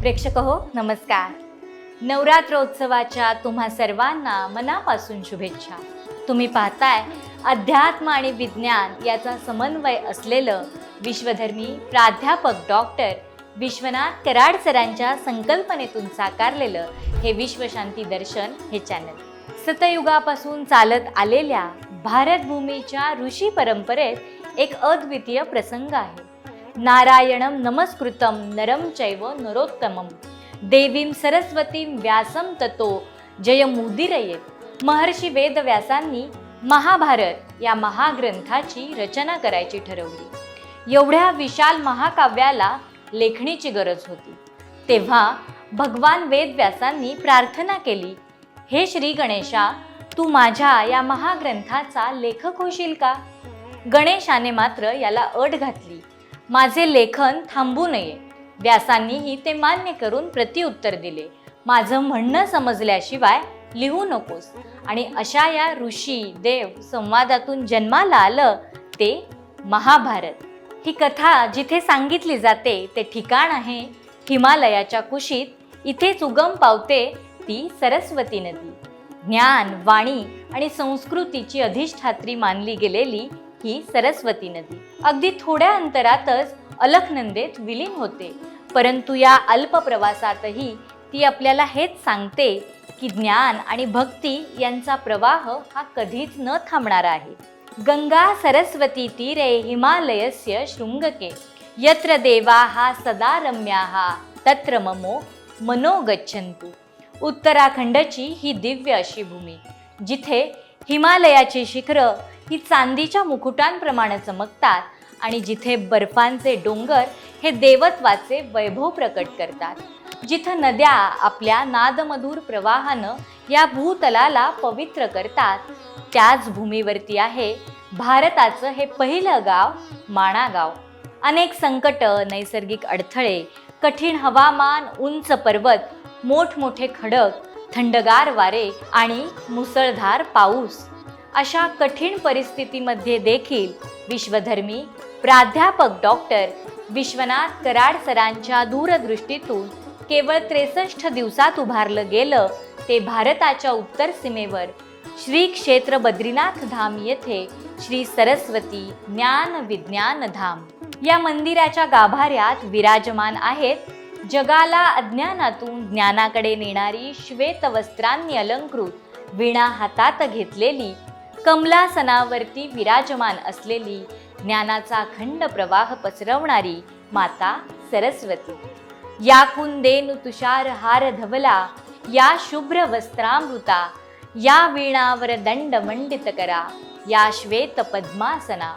प्रेक्षक हो नमस्कार. नवरात्रोत्सवाच्या तुम्हा सर्वांना मनापासून शुभेच्छा. तुम्ही पाहताय अध्यात्म आणि विज्ञान याचा समन्वय असलेलं विश्वधर्मी प्राध्यापक डॉक्टर विश्वनाथ कराड सरांच्या संकल्पनेतून साकारलेलं हे विश्वशांती दर्शन हे चॅनल सतयुगापासून चालत आलेल्या भारतभूमीच्या ऋषी परंपरेत एक अद्वितीय प्रसंग आहे. नारायणं नमस्कृतं नरं चैव नरोत्तमं। देवीं सरस्वतीं व्यासं ततो जयमुदीरयेत। महर्षी वेदव्यासांनी महाभारत या महाग्रंथाची रचना करायची ठरवली। एवढ्या विशाल महाकाव्याला लेखणीची गरज होती। तेव्हा भगवान वेदव्यासांनी प्रार्थना केली हे श्री गणेशा तू माझ्या या महाग्रंथाचा लेखक होशील का? गणेशाने मात्र याला अट घातली। माझे लेखन थांबू नये. व्यासांनीही ते मान्य करून प्रतिउत्तर दिले. माझं म्हणणं समजल्याशिवाय लिहू नकोस. आणि अशा या ऋषी देव संवादातून जन्माला आलं ते महाभारत. ही कथा जिथे सांगितली जाते ते ठिकाण आहे हिमालयाच्या कुशीत. इथेच उगम पावते ती सरस्वती नदी. ज्ञान वाणी आणि संस्कृतीची अधिष्ठात्री मानली गेलेली ही सरस्वती नदी. अगदी थोड्या अंतरातच अलखनंदेत विलीन होते. परंतु या अल्प प्रवासातही ती आपल्याला हेच सांगते की ज्ञान आणि भक्ती यांचा प्रवाह हा कधीच न थांबणारा आहे. गंगा सरस्वती तीरे हिमालयस्य शृंगके. यत्र देवाः सदा रम्याः तत्र ममो मनो गच्छन्तु उत्तराखंडची ही दिव्य अशी भूमी. जिथे हिमालयाची शिखरं ही चांदीच्या मुकुटांप्रमाणे चमकतात आणि जिथे बर्फांचे डोंगर हे देवत्वाचे वैभव प्रकट करतात. जिथं नद्या आपल्या नादमधूर प्रवाहानं या भूतलाला पवित्र करतात त्याच भूमीवरती आहे भारताचं हे पहिलं गाव माणागाव. अनेक संकट नैसर्गिक अडथळे कठीण हवामान उंच पर्वत मोठमोठे खडक थंडगार वारे आणि मुसळधार पाऊस अशा कठीण परिस्थितीमध्ये देखील विश्वधर्मी प्राध्यापक डॉक्टर विश्वनाथ कराड सरांच्या दूरदृष्टीतून केवळ त्रेसष्ट दिवसात उभारलं गेलं ते भारताच्या उत्तर सीमेवर श्री क्षेत्र बद्रीनाथ धाम येथे श्री सरस्वती ज्ञान विज्ञान धाम. या मंदिराच्या गाभाऱ्यात विराजमान आहेत जगाला अज्ञानातून ज्ञानाकडे नेणारी श्वेत वस्त्रांनी अलंकृत वीणा हातात घेतलेली कमलासनावरती विराजमान असलेली ज्ञानाचा खंड प्रवाह पसरवणारी माता सरस्वती. या कुंदेनु तुषार हार धवला या शुभ्र वस्त्रामृता या वीणावर दंड मंडित करा या श्वेत पद्मासना.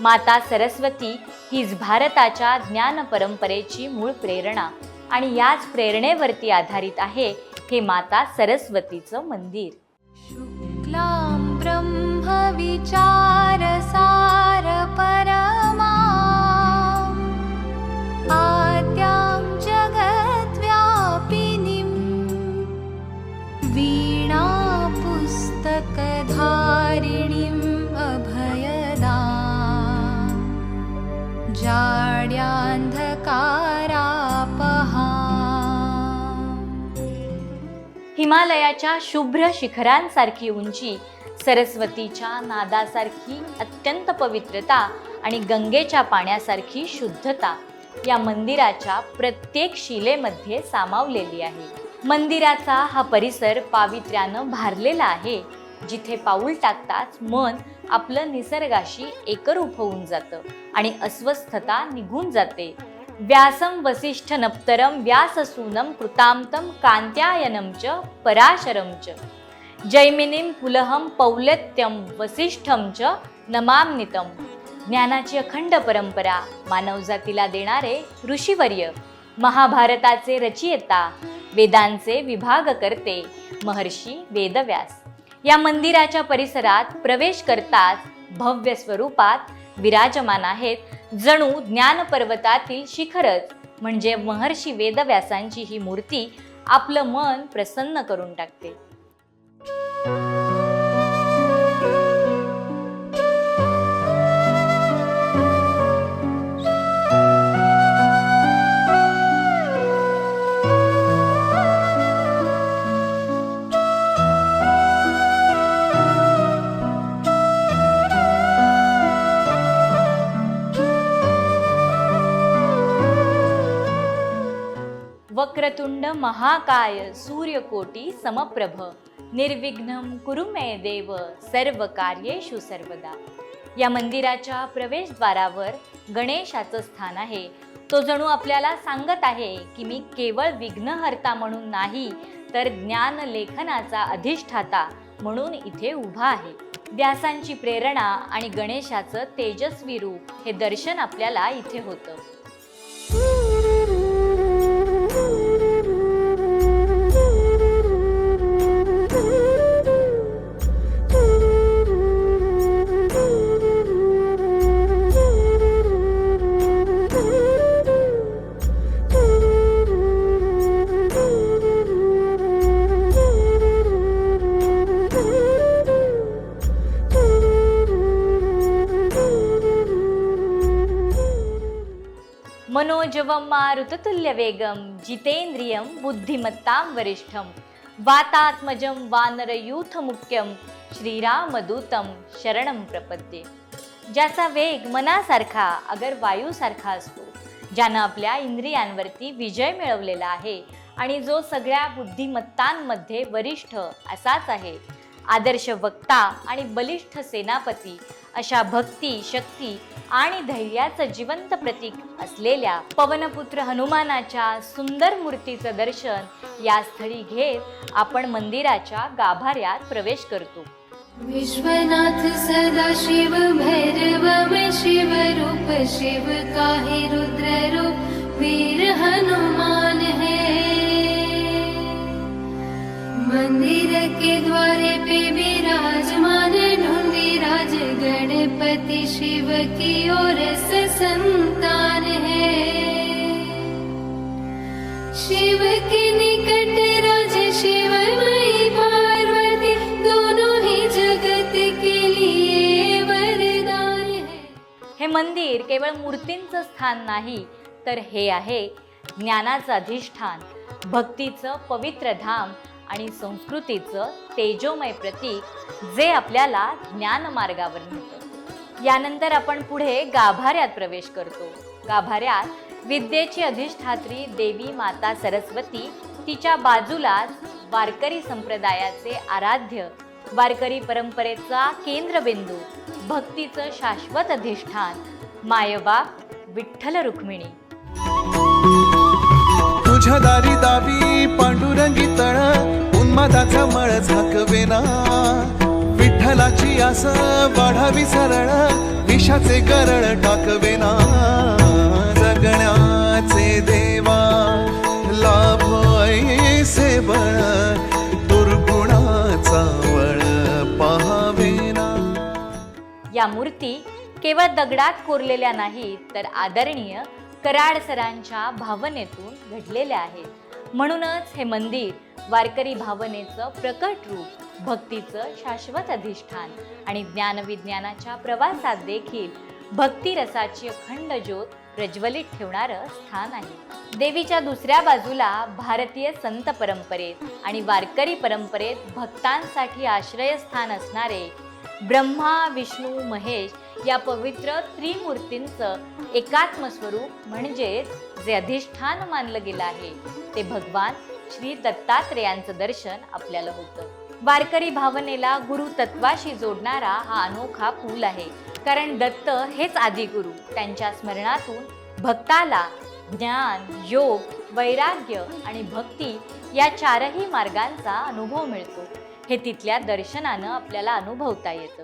माता सरस्वती हीच भारताच्या ज्ञान परंपरेची मूळ प्रेरणा आणि याच प्रेरणेवरती आधारित आहे हे माता सरस्वतीचं मंदिर. शुक्ला ब्रह्मविचारसार परमा। आद्यां जगद्व्यापिनीं वीणापुस्तकधारिणीम् अभयदा। जाड्यान्धकारापहा। हिमालयाच्या शुभ्र शिखरांसारखी उंची सरस्वतीच्या नादासारखी अत्यंत पवित्रता आणि गंगेच्या पाण्यासारखी शुद्धता या मंदिराच्या प्रत्येक शिलेमध्ये सामावलेली आहे. मंदिराचा हा परिसर पावित्र्यानं भारलेला आहे. जिथे पाऊल टाकताच मन आपलं निसर्गाशी एकरूप होऊन जातं आणि अस्वस्थता निघून जाते. व्यासं वसिष्ठ नप्तरं व्याससूनं कृतांतं कांत्यायनं च पराशरं च जैमिनीम पुलहं पौलत्यं वसिष्ठं च नमामनितम। ज्ञानाची अखंड परंपरा मानवजातीला देणारे ऋषीवर्य महाभारताचे रचयिता वेदांचे विभागकर्ते महर्षी वेदव्यास। या मंदिराच्या परिसरात प्रवेश करताच भव्य स्वरूपात विराजमान आहेत जणू ज्ञानपर्वतातील शिखरच म्हणजे महर्षी वेदव्यासांची ही मूर्ती आपलं मन प्रसन्न करून टाकते। वक्रतुंड महाकाय सूर्यकोटी समप्रभ. निर्विघ्नम कुरु मे देव सर्व कार्येषु सर्वदा. या मंदिराच्या प्रवेशद्वारावर गणेशाचं स्थान आहे. तो जणू आपल्याला सांगत आहे की मी केवळ विघ्नहर्ता म्हणून नाही तर ज्ञान लेखनाचा अधिष्ठाता म्हणून इथे उभा आहे. व्यासांची प्रेरणा आणि गणेशाचं तेजस्वी रूप हे दर्शन आपल्याला इथे होतं. मनोजवं मारुततुल्यवेगं जितेंद्रियं बुद्धिमत्तां वरिष्ठं वातात्मजं वानरयूथमुख्यं श्रीरामदूतं शरणं प्रपद्ये. ज्याचा वेग मनासारखा अगर वायूसारखा असतो ज्यानं आपल्या इंद्रियांवरती विजय मिळवलेला आहे आणि जो सगळ्या बुद्धिमत्तांमध्ये वरिष्ठ असाच आहे आदर्श वक्ता आणि बलिष्ठ सेनापती अशा भक्ती शक्ती आणि धैर्याचं जिवंत प्रतीक असलेल्या पवनपुत्र हनुमानाच्या सुंदर मूर्तीचं दर्शन या स्थळी घेत आपण मंदिराच्या गाभाऱ्यात प्रवेश करतो. विश्वनाथ सदा शिव भैरव शिव रूप शिव काही रुद्र रूप वीर हनुमान मंदिर के द्वारे पे विराजमान ढूंढी राज गणपति शिव की ओर से संतान है। शिव के निकट राज शिव मई पार्वती दोनों ही जगत के लिए वरदान है। हे मंदिर केवळ मूर्तींचं स्थान नाही तर हे आहे ज्ञानाचं अधिष्ठान भक्तीचं पवित्र धाम आणि संस्कृतीचं तेजोमय प्रतीक जे आपल्याला ज्ञान मार्गावर नेतं. यानंतर आपण पुढे गाभाऱ्यात प्रवेश करतो. गाभाऱ्यात विद्येची अधिष्ठात्री देवी माता सरस्वती तिच्या बाजूलाच वारकरी संप्रदायाचे आराध्य वारकरी परंपरेचा केंद्रबिंदू भक्तीचं शाश्वत अधिष्ठान मायबाप विठ्ठल रुक्मिणी. तुझ्या दारी दावी पांडुरंगी तळ उन्मादाचा मळ झाकवेना. विठ्ठलाची आस वाढावी सरळ विषाचे गरळ टाकवेना. जगण्याचे देवा लाभ ऐसे बळ दुर्गुणाचा वळ पहावेना. या मूर्ती केवळ दगडात कोरलेल्या नाहीत तर आदरणीय कराड सरांच्या भावनेतून घडलेल्या आहेत म्हणूनच हे मंदिर वारकरी भावनेचं प्रकट रूप भक्तीचं शाश्वत अधिष्ठान आणि ज्ञानविज्ञानाच्या प्रवासात देखील भक्तिरसाची अखंड ज्योत प्रज्वलित ठेवणारं स्थान आहे. देवीच्या दुसऱ्या बाजूला भारतीय संत परंपरेत आणि वारकरी परंपरेत भक्तांसाठी आश्रयस्थान असणारे ब्रह्मा विष्णू महेश या पवित्र त्रिमूर्तींचं एकात्म स्वरूप म्हणजेच जे अधिष्ठान मानलं गेलं आहे ते भगवान श्री दत्तात्रेयांचं दर्शन आपल्याला होतं. वारकरी भावनेला गुरु तत्वाशी जोडणारा हा अनोखा पूल आहे. कारण दत्त हेच आदिगुरु त्यांच्या स्मरणातून भक्ताला ज्ञान योग वैराग्य आणि भक्ती या चारही मार्गांचा अनुभव मिळतो. हे तिथल्या दर्शनानं आपल्याला अनुभवता येतं.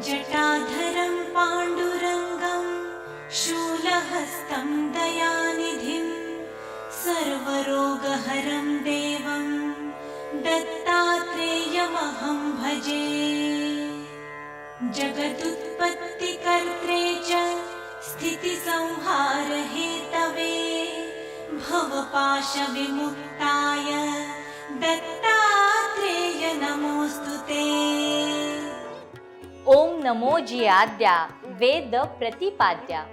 जटाधरं पाण्डुरङ्गं शूलहस्तं दयानिधिं सर्वरोगहरं देवं दत्तात्रेयमहं भजे। जगदुत्पत्तिकर्त्रे च स्थितिसंहारहेतवे भवपाशविमुक्ताय दत्ता नमोऽस्तु ते ओम नमो जी आद्या वेद प्रतिपाद्या।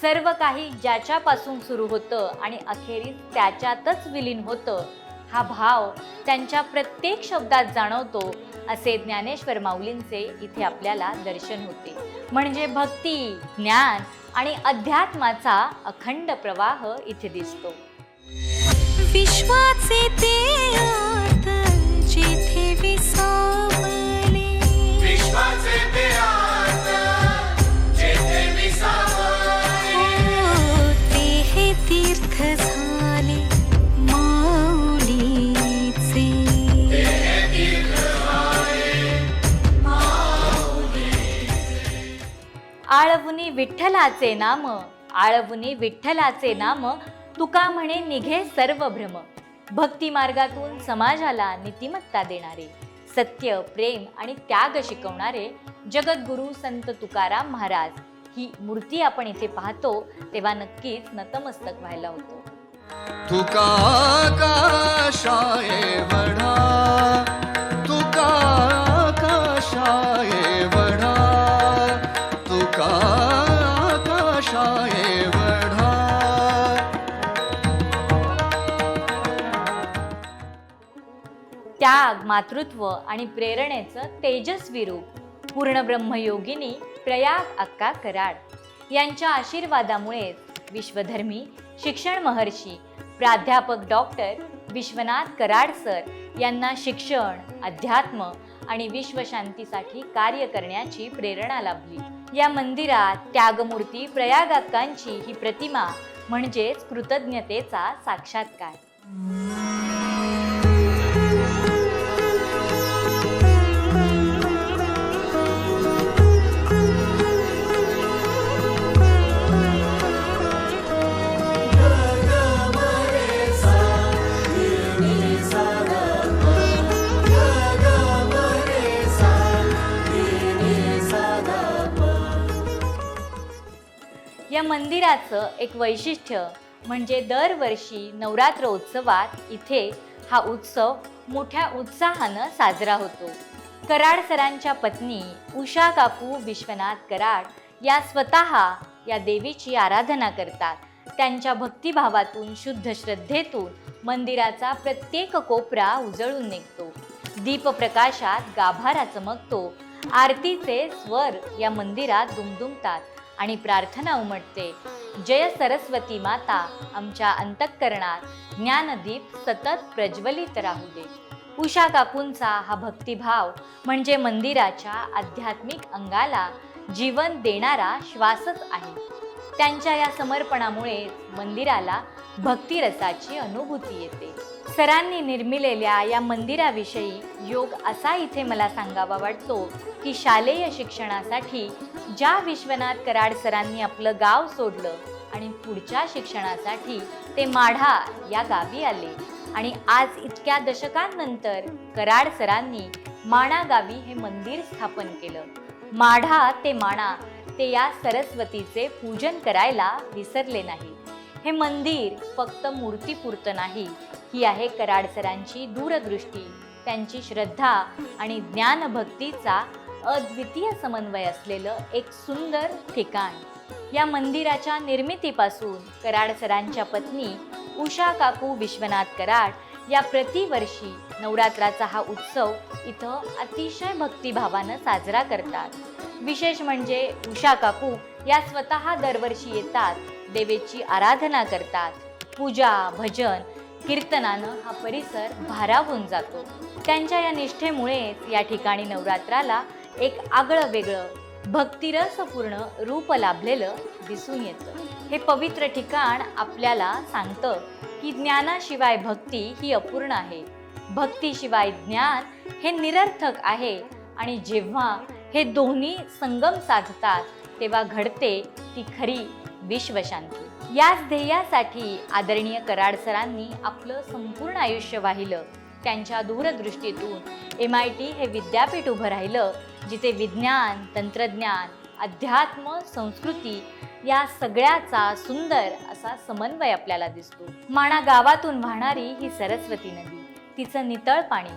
सर्व काही ज्याच्यापासून सुरू होतं आणि अखेरीस त्याच्यातच विलीन होतं हा भाव त्यांच्या प्रत्येक शब्दात जाणवतो असे ज्ञानेश्वर माऊलींचे इथे आपल्याला दर्शन होते. म्हणजे भक्ती ज्ञान आणि अध्यात्माचा अखंड प्रवाह इथे दिसतो. विश्वाचे ते जेथे विसावले. हो, ते हे तीर्थ झाले माऊलीचे. आळवुनी विठ्ठलाचे नाम आळवुनी विठ्ठलाचे नाम तुका म्हणे निघे सर्व भ्रम भक्ती मार्गातून समाजाला नीतिमत्ता देणारे सत्य प्रेम आणि त्याग शिकवणारे जगद्गुरु संत तुकाराम महाराज ही मूर्ती आपण इथे पाहतो तेव्हा नक्कीच नतमस्तक व्हायला होतो. तुका आकाशाये वढा तुका त्याग मातृत्व आणि प्रेरणेचं तेजस्वी रूप पूर्ण ब्रह्मयोगिनी प्रयाग अक्का कराड यांच्या आशीर्वादामुळेच विश्वधर्मी शिक्षण महर्षी प्राध्यापक डॉक्टर विश्वनाथ कराड सर यांना शिक्षण अध्यात्म आणि विश्वशांतीसाठी कार्य करण्याची प्रेरणा लाभली. या मंदिरात त्यागमूर्ती प्रयाग अक्कांची ही प्रतिमा म्हणजेच कृतज्ञतेचा साक्षात्कार. मंदिराचं एक वैशिष्ट्य म्हणजे दरवर्षी नवरात्र उत्सवात इथे हा उत्सव मोठ्या उत्साहानं साजरा होतो. कराड सरांच्या पत्नी उषा कापू विश्वनाथ कराड या स्वतः या देवीची आराधना करतात. त्यांच्या भक्तिभावातून शुद्ध श्रद्धेतून मंदिराचा प्रत्येक कोपरा उजळून निघतो. दीपप्रकाशात गाभारा चमकतो. आरतीचे स्वर या मंदिरात दुमदुमतात. आणि प्रार्थना उमटते. जय सरस्वती माता आमच्या अंतःकरणात ज्ञानदीप सतत प्रज्वलित राहू दे. उषा काकूंचा हा भक्तिभाव म्हणजे मंदिराच्या आध्यात्मिक अंगाला जीवन देणारा श्वासच आहे. त्यांच्या या समर्पणामुळे मंदिराला भक्तिरसाची अनुभूती येते. सरांनी निर्मिलेल्या या मंदिराविषयी योग असा इथे मला सांगावा वाटतो की शालेय शिक्षणासाठी ज्या विश्वनाथ कराड सरांनी आपलं गाव सोडलं आणि पुढच्या शिक्षणासाठी ते माढा या गावी आले. आणि आज इतक्या दशकांनंतर कराड सरांनी माणा गावी हे मंदिर स्थापन केलं. माढा ते माणा ते या सरस्वतीचे पूजन करायला विसरले नाही. हे मंदिर फक्त मूर्तीपुरतं नाही ही आहे कराड सरांची दूरदृष्टी त्यांची श्रद्धा आणि ज्ञानभक्तीचा अद्वितीय समन्वय असलेलं एक सुंदर ठिकाण. या मंदिराच्या निर्मितीपासून कराड सरांच्या पत्नी उषा काकू विश्वनाथ कराड या प्रतिवर्षी नवरात्राचा हा उत्सव इथं अतिशय भक्तिभावानं साजरा करतात. विशेष म्हणजे उषा काकू या स्वतः दरवर्षी येतात देवेची आराधना करतात. पूजा भजन कीर्तनानं हा परिसर भारावून जातो. त्यांच्या या निष्ठेमुळेच या ठिकाणी नवरात्राला एक आगळं वेगळं भक्तिरसपूर्ण रूप लाभलेलं दिसून येतं. हे पवित्र ठिकाण आपल्याला सांगतं की ज्ञानाशिवाय भक्ती ही अपूर्ण आहे. भक्तीशिवाय ज्ञान हे निरर्थक आहे आणि जेव्हा हे दोन्ही संगम साधतात तेव्हा घडते ती खरी विश्वशांती. याच ध्येयासाठी आदरणीय कराड सरांनी आपलं संपूर्ण आयुष्य वाहिलं. त्यांच्या दूरदृष्टीतून एम आय टी हे विद्यापीठ उभं राहिलं जिथे विज्ञान तंत्रज्ञान अध्यात्म संस्कृती या सगळ्याचा सुंदर असा समन्वय आपल्याला दिसतो. माणा गावातून वाहणारी ही सरस्वती नदी तिचं नितळ पाणी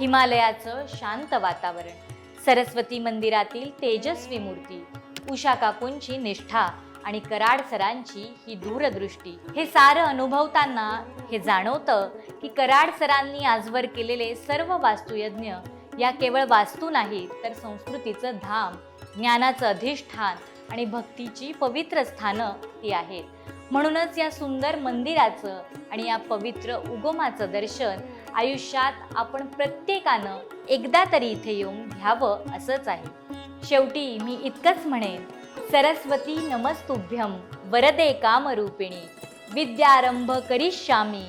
हिमालयाचं शांत वातावरण सरस्वती मंदिरातील तेजस्वी मूर्ती उषा काकूंची निष्ठा आणि कराड सरांची ही दूरदृष्टी. हे सारं अनुभवताना हे जाणवतं की कराड सरांनी आजवर केलेले सर्व वास्तुयज्ञ या केवळ वास्तू नाहीत तर संस्कृतीचं धाम ज्ञानाचं अधिष्ठान आणि भक्तीची पवित्र स्थानं ती आहेत. म्हणूनच या सुंदर मंदिराचं आणि या पवित्र उगमाचं दर्शन आयुष्यात आपण प्रत्येकानं एकदा तरी इथे येऊन घ्यावं असंच आहे. शेवटी मी इतकंच म्हणेन सरस्वती नमस्तुभ्यम वरदे कामरूपिणी। विद्यारंभ करिष्यामी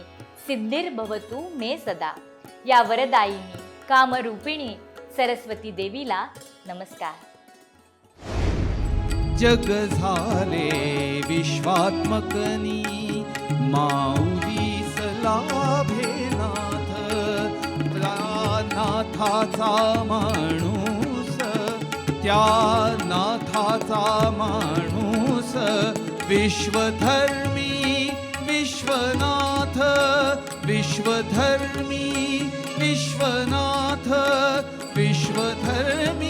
सिद्धिर्भवतु मे सदा। या वरदायिनी कामरूपिणी सरस्वती देवीला नमस्कार। जग झाले विश्वात्मकनी माऊली सलाभे नाथ। नाथाचा माणू त्या नाथाचा माणूस विश्वधर्मी विश्वनाथ विश्वधर्मी विश्वनाथ विश्वधर्मी.